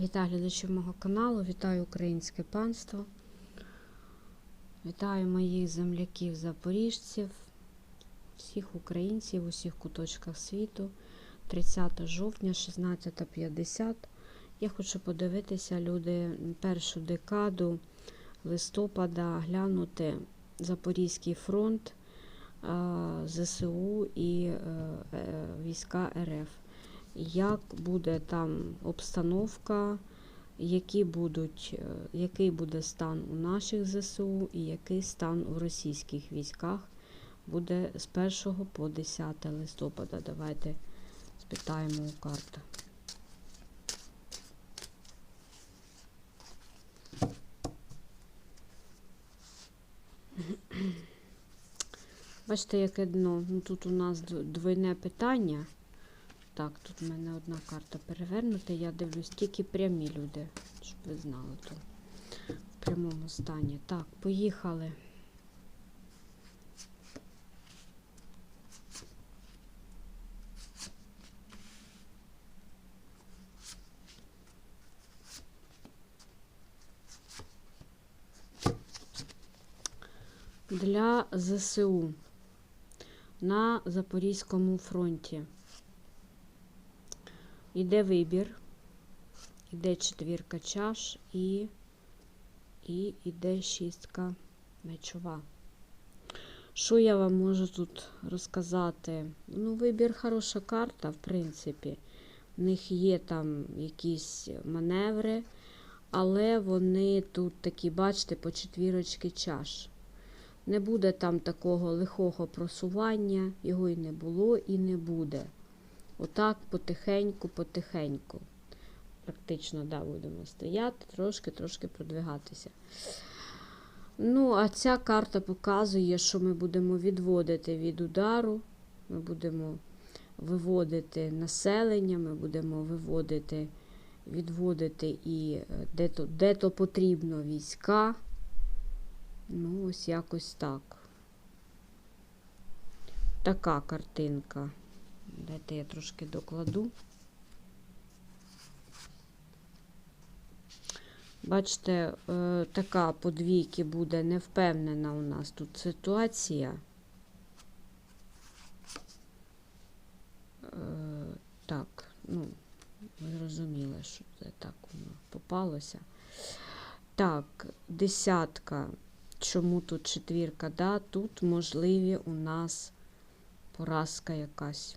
Вітаю глядачів мого каналу, вітаю українське панство, вітаю моїх земляків запоріжців, всіх українців у всіх куточках світу. 30 жовтня, 16.50. Я хочу подивитися, люди, першу декаду листопада глянути Запорізький фронт, ЗСУ і е, е, війська РФ як буде там обстановка, які будуть, е, який буде стан у наших ЗСУ і який стан у російських військах буде з 1 по 10 листопада. Давайте спитаємо у карти. Бачите, яке дно. Ну, тут у нас двойне питання. Так, тут в мене одна карта перевернута. Я дивлюсь тільки прямі люди, щоб ви знали то в прямому стані. Так, поїхали. Для ЗСУ на Запорізькому фронті. Іде вибір, іде четвірка чаш і, і іде шістка мечова. Що я вам можу тут розказати? Ну, вибір хороша карта, в принципі. В них є там якісь маневри, але вони тут такі, бачите, по четвірочки чаш. Не буде там такого лихого просування, його і не було, і не буде. Отак потихеньку, потихеньку. Практично, да, будемо стояти, трошки-трошки продвигатися. Ну, а ця карта показує, що ми будемо відводити від удару, ми будемо виводити населення, ми будемо виводити, відводити і е, де то, де то потрібно війська. Ну, ось якось так. Така картинка. Дайте я трошки докладу. Бачите, е, така по двійки буде невпевнена у нас тут ситуація. Е, Так, ну, ви зрозуміли, що це так воно попалося. Так, десятка. Чому тут четвірка? Да, тут можливі у нас поразка якась.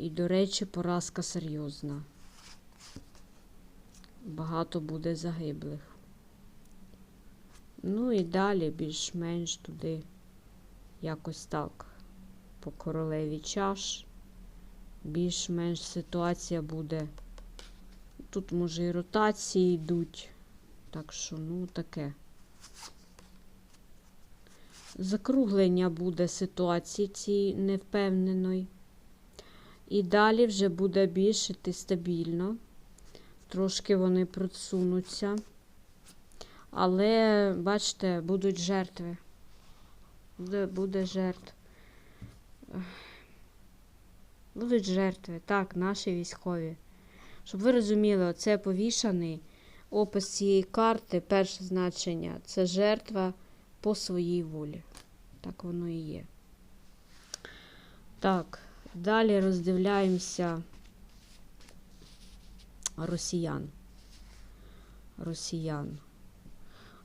І, до речі, поразка серйозна. Багато буде загиблих. Ну і далі більш-менш туди якось так. По королеві чаш. Більш-менш ситуація буде. Тут, може, і ротації йдуть. Так що, ну, таке. Закруглення буде ситуації цієї невпевненої. І далі вже буде більш іти стабільно. Трошки вони просунуться. Але, бачите, будуть жертви. Буде, буде жертв. Будуть жертви. Так, наші військові. Щоб ви розуміли, оце повішаний опис цієї карти, перше значення це жертва по своїй волі. Так воно і є. Так, далі роздивляємося росіян. Росіян.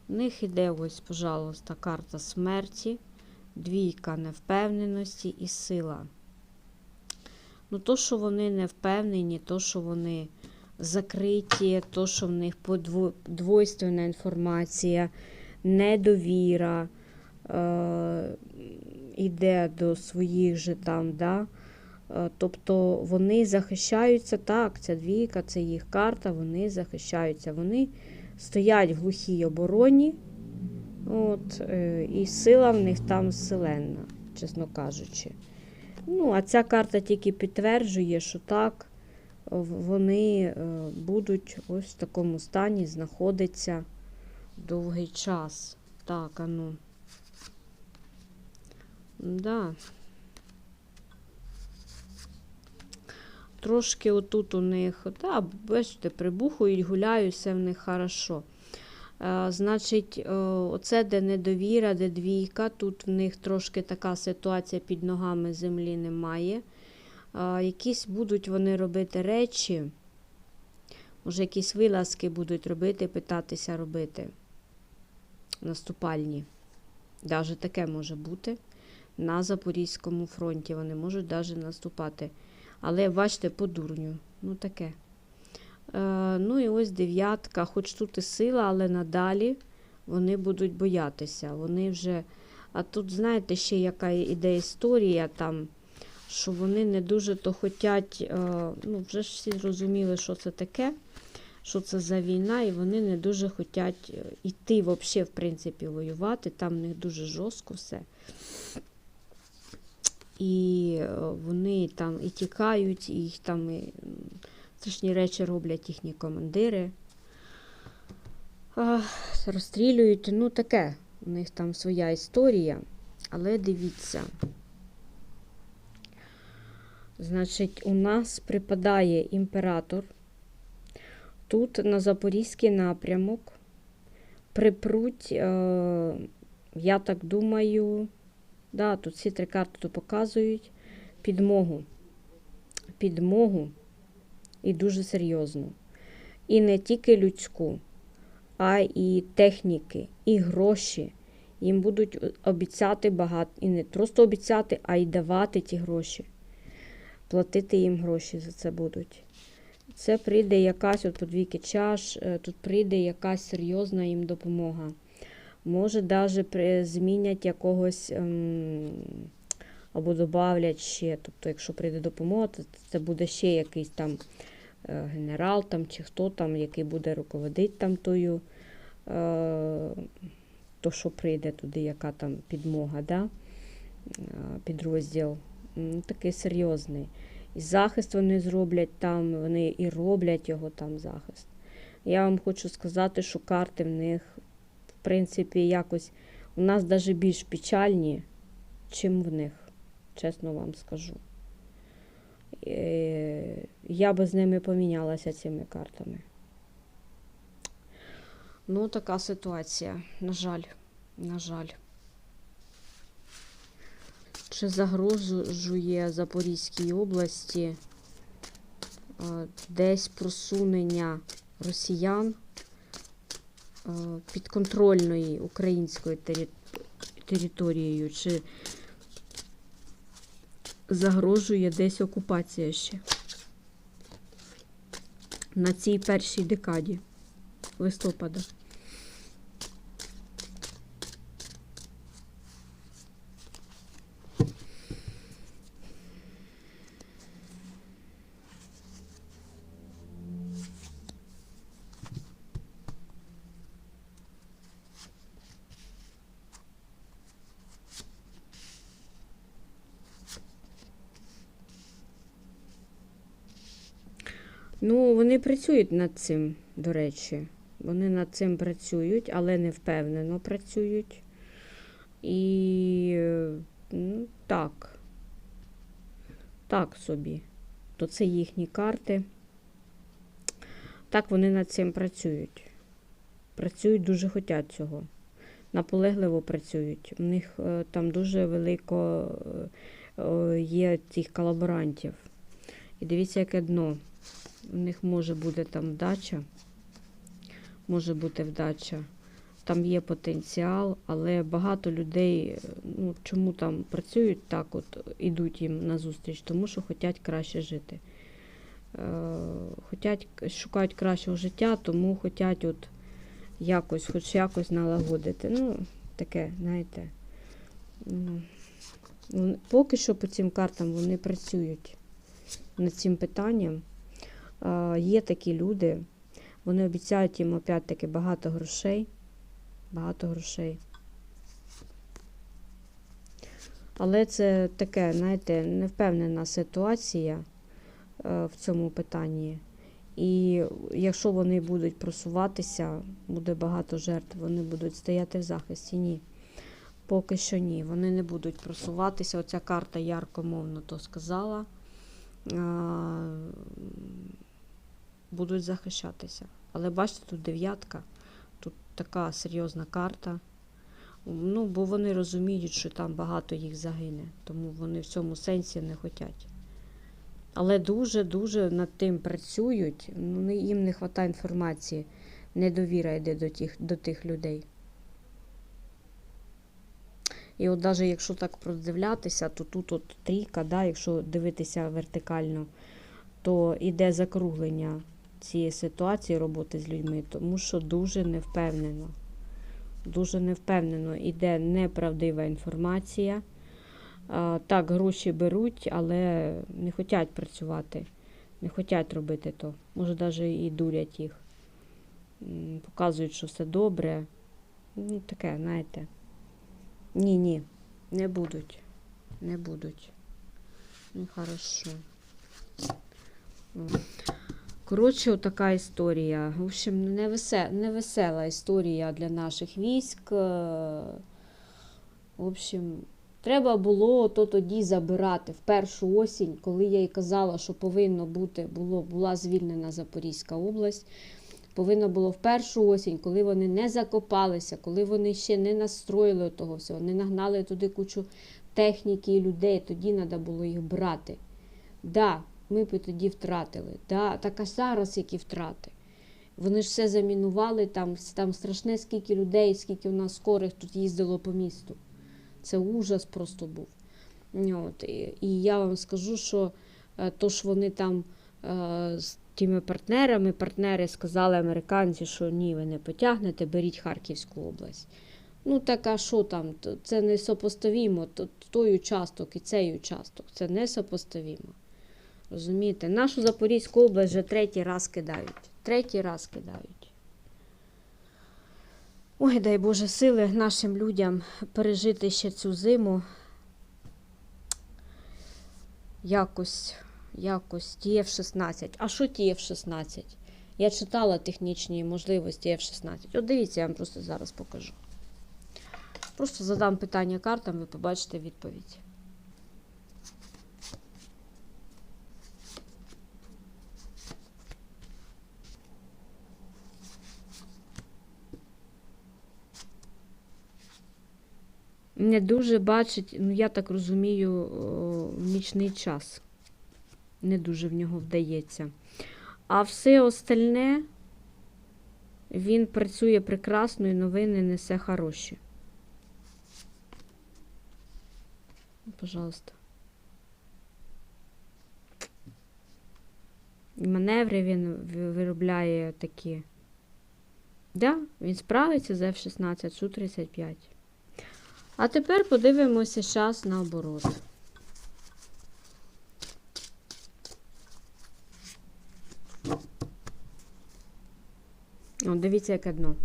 У них іде ось, пожалуйста, карта смерті, двійка невпевненості і сила. Ну, то, що вони не впевнені, то, що вони закриті, то, що в них подвойственна інформація, недовіра е, іде до своїх же там, да? Е, тобто вони захищаються так, ця двійка, це їх карта, вони захищаються. Вони стоять в глухій обороні, от, е, і сила в них там селенна, чесно кажучи. Ну, а ця карта тільки підтверджує, що так, вони е, будуть ось в такому стані знаходитися довгий час. Так, а ну. Да. Трошки отут у них, та, бачите, прибухують, гуляють, все в них хорошо. Е, Значить, е, оце де недовіра, де двійка. Тут в них трошки така ситуація під ногами землі немає. Е, Якісь будуть вони робити речі, може, якісь вилазки будуть робити, питатися робити. Наступальні. Даже таке може бути. На Запорізькому фронті вони можуть навіть наступати. Але бачите, по дурню. Ну таке. Е, ну і ось дев'ятка, хоч тут і сила, але надалі вони будуть боятися. Вони вже. А тут, знаєте, ще яка іде історія там, що вони не дуже то хотять, е, ну, вже ж всі зрозуміли, що це таке, що це за війна, і вони не дуже хочуть йти взагалі, в принципі, воювати. Там в них дуже жорстко все. І е, вони там і тікають, і їх там і страшні речі роблять їхні командири. А, розстрілюють. Ну, таке. У них там своя історія. Але дивіться. Значить, у нас припадає імператор. Тут на Запорізький напрямок припруть, е, я так думаю, да, тут всі три карти тут показують підмогу. Підмогу і дуже серйозну. І не тільки людську, а і техніки, і гроші. Їм будуть обіцяти багато, і не просто обіцяти, а й давати ті гроші. Платити їм гроші за це будуть. Це прийде якась, от по двійки чаш, е, тут прийде якась серйозна їм допомога. Може, навіть змінять якогось ем, або додавлять ще. Тобто, якщо прийде допомога, то це буде ще якийсь там е, генерал там, чи хто там, який буде руководити там тою, е, то, що прийде туди, яка там підмога, да? е, підрозділ. Такий серйозний. І захист вони зроблять там, вони і роблять його там захист. Я вам хочу сказати, що карти в них, принципі, якось у нас навіть більш печальні, чим в них, чесно вам скажу. Е, Я би з ними помінялася цими картами. Ну, така ситуація. На жаль, на жаль. Чи загрожує Запорізькій області е, десь просунення росіян підконтрольної українською територією? Чи загрожує десь окупація ще на цій першій декаді листопада? Ну, вони працюють над цим, до речі. Вони над цим працюють, але не впевнено працюють. І е, ну, так. Так собі. То це їхні карти. Так вони над цим працюють. Працюють, дуже хочуть цього. Наполегливо працюють. У них е, там дуже велико е, є цих колаборантів. І дивіться, яке дно. У них може бути там вдача. Може бути вдача. Там є потенціал, але багато людей, ну чому там працюють так, от ідуть їм на зустріч, тому що хочуть краще жити. Е, хотять, шукають кращого життя, тому хочуть от якось, хоч якось налагодити. Ну, таке, знаєте. Ну, поки що по цим картам вони працюють над цим питанням. Е, Є такі люди, вони обіцяють їм опять-таки багато грошей. Багато грошей. Але це таке, знаєте, невпевнена ситуація е, в цьому питанні. І якщо вони будуть просуватися, буде багато жертв, вони будуть стояти в захисті. Ні. Поки що ні. Вони не будуть просуватися. Оця карта яркомовно то сказала. Будуть захищатися. Але бачите, тут дев'ятка, тут така серйозна карта. Ну, бо вони розуміють, що там багато їх загине, тому вони в цьому сенсі не хочуть. Але дуже-дуже над тим працюють. Ну, їм не вистачає інформації. Недовіра йде до тих, до тих людей. І от навіть якщо так продивлятися, то тут от трійка, да, якщо дивитися вертикально, то йде закруглення цієї ситуації роботи з людьми, тому що дуже невпевнено. Дуже невпевнено йде неправдива інформація. Так, гроші беруть, але не хочуть працювати, не хочуть робити то. Може, навіть і дурять їх. Показують, що все добре. Ну, таке, знаєте. Ні, ні, не будуть. Не будуть. Ну, хорошо. Коротше, така історія. В общем, невесела історія для наших військ. Е, В общем, треба було то тоді забирати в першу осінь, коли я й казала, що повинно бути, було, була звільнена Запорізька область. Повинно було в першу осінь, коли вони не закопалися, коли вони ще не настроїли того всього, не нагнали туди кучу техніки і людей, тоді треба було їх брати. Да, ми б тоді втратили. Да, так а зараз які втрати. Вони ж все замінували, там, там страшне скільки людей, скільки у нас скорих тут їздило по місту. Це ужас просто був. От, і, і я вам скажу, що е, то ж вони там е, з тими партнерами, партнери сказали американці, що ні, ви не потягнете, беріть Харківську область. Ну, так а що там? Це не сопоставімо. То- Той участок і цей участок. Це не сопоставімо. Розумієте? Нашу Запорізьку область вже третій раз кидають. Третій раз кидають. Ой, дай Боже сили нашим людям пережити ще цю зиму. Якось, якось ті F-16. А що ті F-16? Я читала технічні можливості F-16. От дивіться, я вам просто зараз покажу. Просто задам питання картам, ви побачите відповідь. Не дуже бачить, ну я так розумію, нічний час. Не дуже в нього вдається. А все остальне він працює прекрасно і новини несе хороші. Пожалуйста. Маневри він виробляє такі. Да, він справиться з F-16, Су-35. А тепер подивимося зараз наоборот. О, дивіться, яке дно.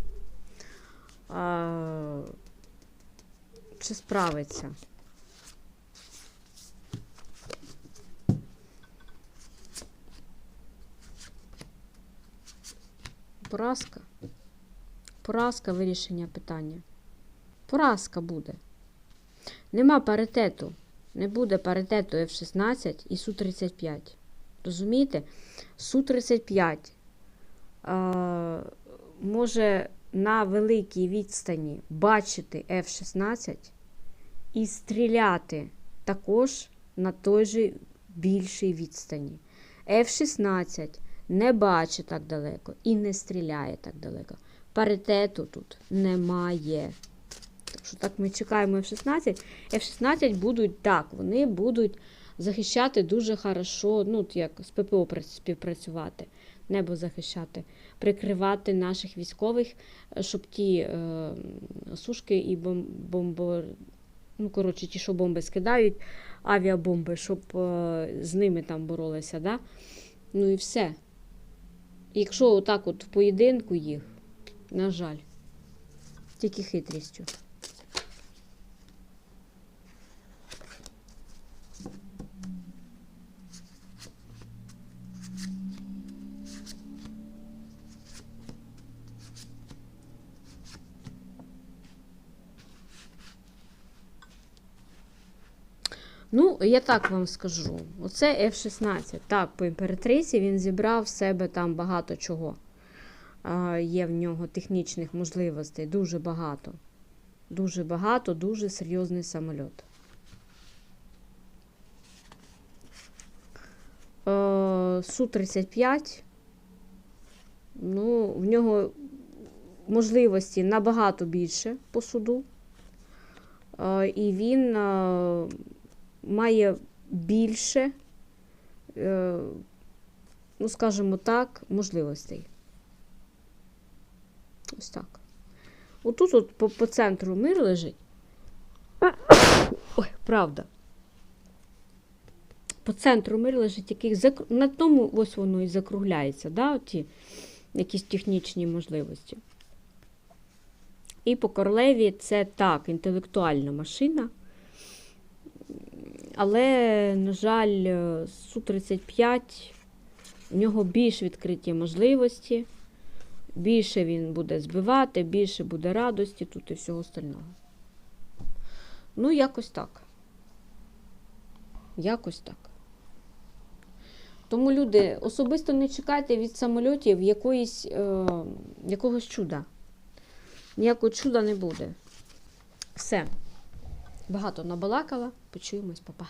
А, чи справиться? Поразка. Поразка вирішення питання. Поразка буде. Нема паритету. Не буде паритету F-16 і Су-35. Розумієте? Су-35 е, може на великій відстані бачити F-16 і стріляти також на той же більшій відстані. F-16 не бачить так далеко і не стріляє так далеко. Паритету тут немає. Що так ми чекаємо F-16. F-16 будуть так, вони будуть захищати дуже хорошо, ну, як з ППО співпрацювати, небо захищати, прикривати наших військових, е, щоб ті е, сушки і бом, бомбо, ну, коротше, ті, що бомби скидають, авіабомби, щоб е, з ними там боролися. Да? Ну і все. Якщо отак от в поєдинку їх, на жаль, тільки хитрістю. Ну, я так вам скажу. Оце F-16. Так, по імператриці він зібрав в себе там багато чого. Є в нього технічних можливостей, дуже багато. Дуже багато, дуже серйозний самоліт. Е, Су-35. Ну, в нього можливості набагато більше по суду. Е, І він е, має більше, е, ну, скажімо так, можливостей. Ось так. Отут от по, по центру мир лежить. Ой, правда. По центру мир лежить, який закр... на тому ось воно і закругляється, да, ті якісь технічні можливості. І по королеві це так, інтелектуальна машина. Але, на жаль, Су-35 у нього більш відкриті можливості, більше він буде збивати, більше буде радості тут і всього остального. Ну, якось так. Якось так. Тому, люди, особисто не чекайте від самольотів якоїсь, е, якогось чуда. Ніякого чуда не буде. Все. Багато набалакала. Почуємось, папа.